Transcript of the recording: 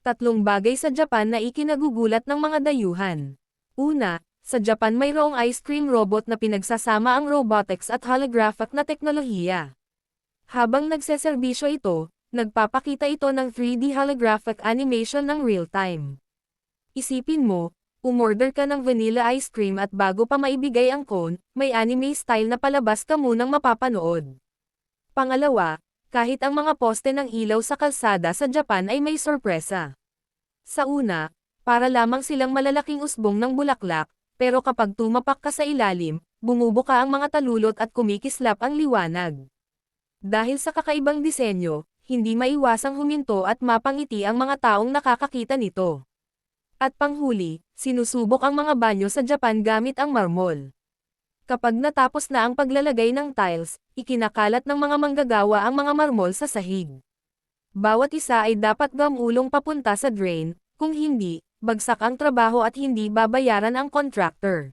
Tatlong bagay sa Japan na ikinagugulat ng mga dayuhan. Una, sa Japan mayroong ice cream robot na pinagsasama ang robotics at holographic na teknolohiya. Habang nagseserbisyo ito, nagpapakita ito ng 3D holographic animation ng real-time. Isipin mo, umorder ka ng vanilla ice cream at bago pa maibigay ang cone, may anime style na palabas ka munang mapapanood. Pangalawa, kahit ang mga poste ng ilaw sa kalsada sa Japan ay may sorpresa. Sa una, para lamang silang malalaking usbong ng bulaklak, pero kapag tumapak ka sa ilalim, bumubuka ang mga talulot at kumikislap ang liwanag. Dahil sa kakaibang disenyo, hindi maiwasang huminto at mapangiti ang mga taong nakakakita nito. At panghuli, sinusubok ang mga banyo sa Japan gamit ang marmol. Kapag natapos na ang paglalagay ng tiles, ikinakalat ng mga manggagawa ang mga marmol sa sahig. Bawat isa ay dapat gamulong papunta sa drain, kung hindi, bagsak ang trabaho at hindi babayaran ang contractor.